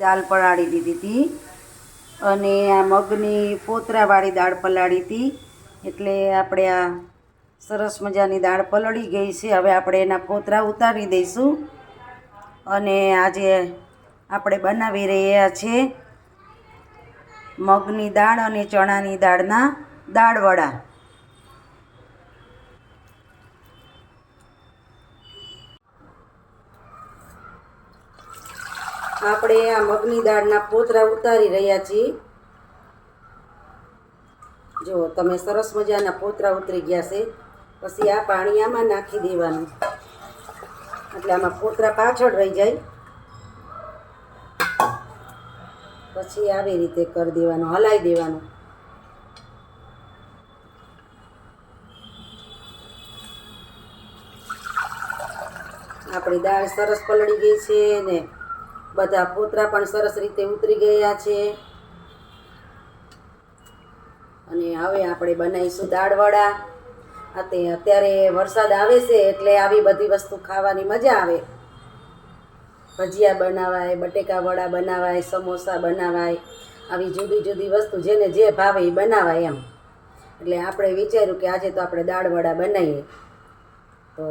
દાળ પલાળી દીધી હતી. અને આ મગની ફોતરાવાળી દાળ પલાળી હતી. એટલે આપણે આ સરસ મજાની દાળ પલળી ગઈ છે. હવે આપણે એના ફોતરા ઉતારી દઈશું. અને આજે આપણે બનાવી રહ્યા છે મગની દાળ અને ચણાની દાળના દાળવડા. આપણે આ મગની દાળના પોતરા ઉતારી રહ્યા છીએ. જો, તમે સરસ મજાના પોતરા ઉતરી ગયા છે. પછી આ પાણી આમાં નાખી દેવાનું. એટલે આમાં પોતરા પાછળ રહી જાય. પછી આવી રીતે કરી દેવાનું હલાવી દેવાનું. આપણી દાળ સરસ પલળી ગઈ છે ને બધા પોતરા પણ સરસ રીતે ઉતરી ગયા છે. અને હવે આપણે બનાવીશું દાળવડા. આ તે અત્યારે વરસાદ આવે છે એટલે આવી બધી વસ્તુ ખાવાની મજા આવે. ભજીયા બનાવાય, બટેકા વડા બનાવાય, સમોસા બનાવાય, આવી જુદી જુદી વસ્તુ જેને જે ભાવે એ બનાવાય એમ. એટલે આપણે વિચાર્યું કે આજે તો આપણે દાળવડા બનાવીએ તો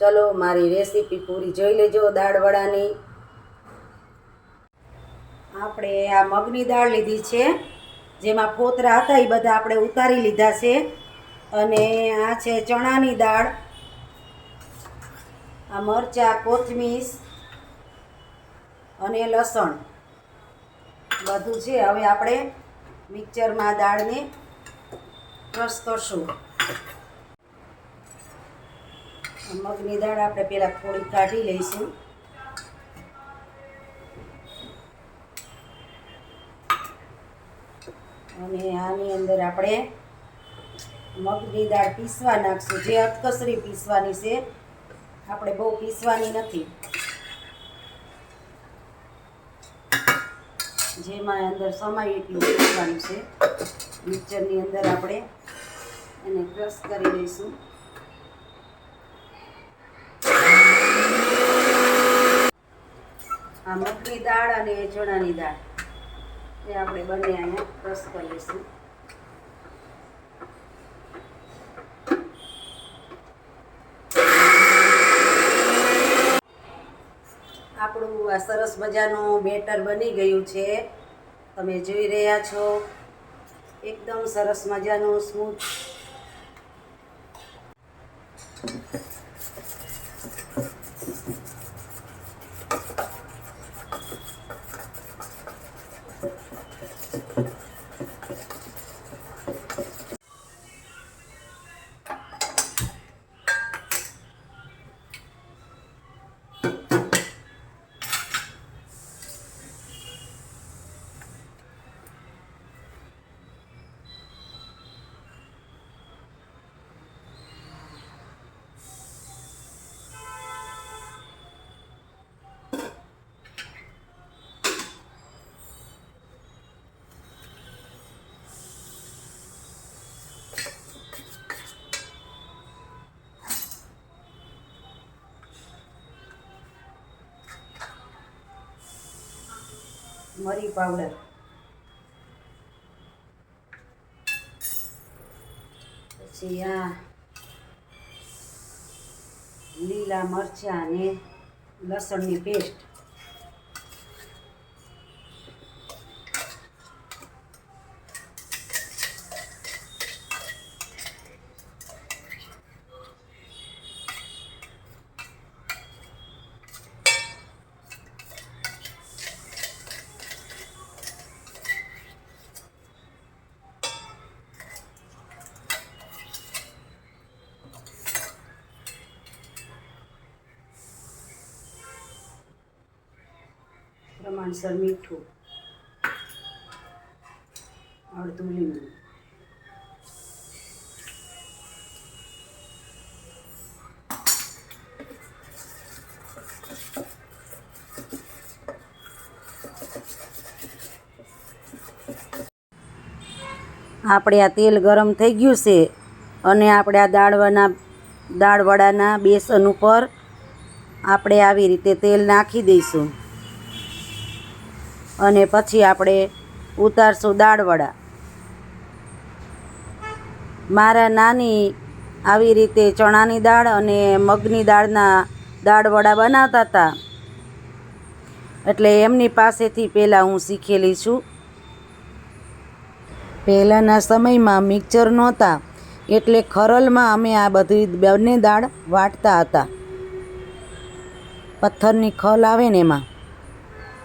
ચલો મારી રેસીપી પૂરી જોઈ લેજો દાળવડાની. આપણે આ મગની દાળ લીધી છે, જેમાં ફોતરા હતા, એ બધા આપણે ઉતારી લીધા છે. અને આ છે ચણાની દાળ, આ મરચાં કોથમીર અને લસણ. બધું છે. હવે આપણે મિક્સરમાં દાળને ક્રશ કરશું. મગની દાળ આપણે પહેલાં થોડી કાઢી લઈશું. અને આની અંદર આપણે મગની દાળ પીસવા નાખશું. જે અતકસરી પીસવાની છે, આપણે બહુ પીસવાની નથી. જેમાં અંદર સમાય એટલું પીસવાનું છે. મિક્સરની અંદર આપણે એને ક્રશ કરી દઈશું આ મગની દાળ અને ચણાની દાળ. એ આપણે બંને અહીંયા ક્રશ કરી લઈશું. આપણું આ સરસ મજાનું બેટર બની ગયું છે. તમે જોઈ રહ્યા છો. એકદમ સરસ મજાનું સ્મૂથ મરી પાવડર. પછી આ લીલા મરચાં અને લસણની પેસ્ટ. પ્રમાણસર મીઠું. અડધું લીંબુ. આપણે આ તેલ ગરમ થઈ ગયું છે અને આપણે આ દાળવાના, દાળવડાના બેસન ઉપર આપણે આવી રીતે તેલ નાખી દઈશું. અને પછી આપણે ઉતારશું દાળવડા. મારા નાની આવી રીતે ચણાની દાળ અને મગની દાળના દાળવડા બનાવતા હતા. એટલે એમની પાસેથી પહેલાં હું શીખેલી છું. પહેલાંના સમયમાં મિક્સર નહોતા, એટલે ખરલમાં અમે આ બધી બંને દાળ વાટતા હતા. પથ્થરની ખલ આવે ને એમાં.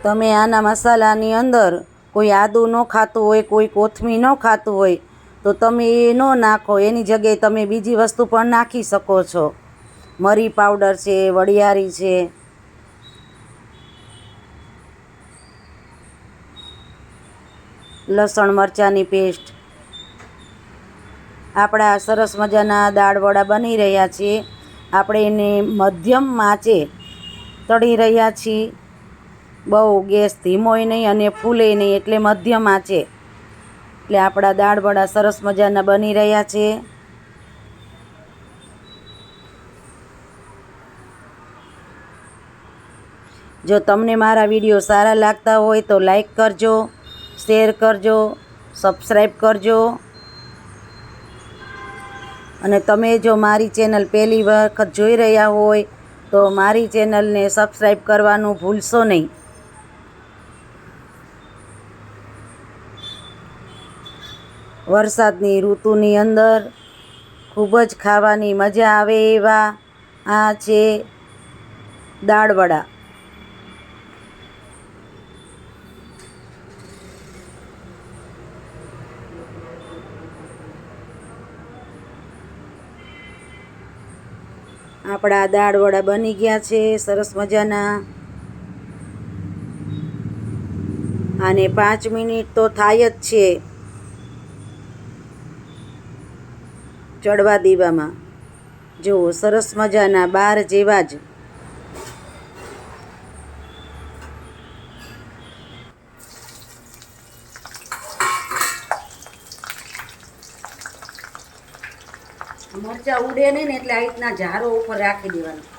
તમે આના મસાલાની અંદર કોઈ આદું ન ખાતું હોય, કોઈ કોથમી ન ખાતું હોય, તો તમે એ ન નાખો. એની જગ્યાએ તમે બીજી વસ્તુ પણ નાખી શકો છો. મરી પાવડર છે, વડિયારી છે. લસણ મરચાંની પેસ્ટ. આપણા સરસ મજાના દાળવડા બની રહ્યા છે આપણે એને મધ્યમ આંચે તળી રહ્યા છીએ. બહુ ગેસ ધીમોય નહીં અને ફૂલે નહીં એટલે મધ્યમ આંચે એટલે આપણા દાળ વડા સરસ મજાના બની રહ્યા છે. જો તમને મારા વીડિયો સારા લાગતા હોય તો લાઈક કરજો, શેર કરજો સબસ્ક્રાઈબ કરજો. અને તમે જો મારી ચેનલ પહેલી વખત જોઈ રહ્યા હોય તો મારી ચેનલને સબસ્ક્રાઈબ કરવાનું ભૂલશો નહીં. વરસાદની ઋતુની અંદર ખૂબ જ ખાવાની મજા આવે એવા આ છે દાળવડા. આપણા દાળવડા બની ગયા છે, સરસ મજાના. અને પાંચ મિનિટ તો થાય જ છે. ચડવા દેવામાં. જુઓ સરસ મજાના બાર જેવા જ. મરચા ઉડે નહીં ને એટલે આ રીતના ઝારો ઉપર રાખી દેવાનું.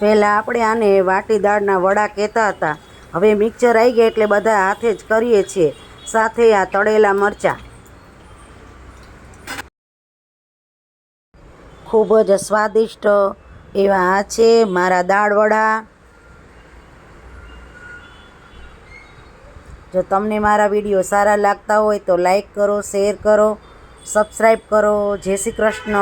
પહેલાં આપણે આને વાટી દાળના વડા કહેતા હતા. હવે મિક્સર આવી ગયા એટલે બધા હાથે જ કરીએ છીએ. સાથે આ તળેલા મરચાં. ખૂબ જ સ્વાદિષ્ટ એવા આ છે મારા દાળ વડા. જો તમને મારા વીડિયો સારા લાગતા હોય તો લાઈક કરો, શેર કરો સબસ્ક્રાઈબ કરો. જય શ્રી કૃષ્ણ.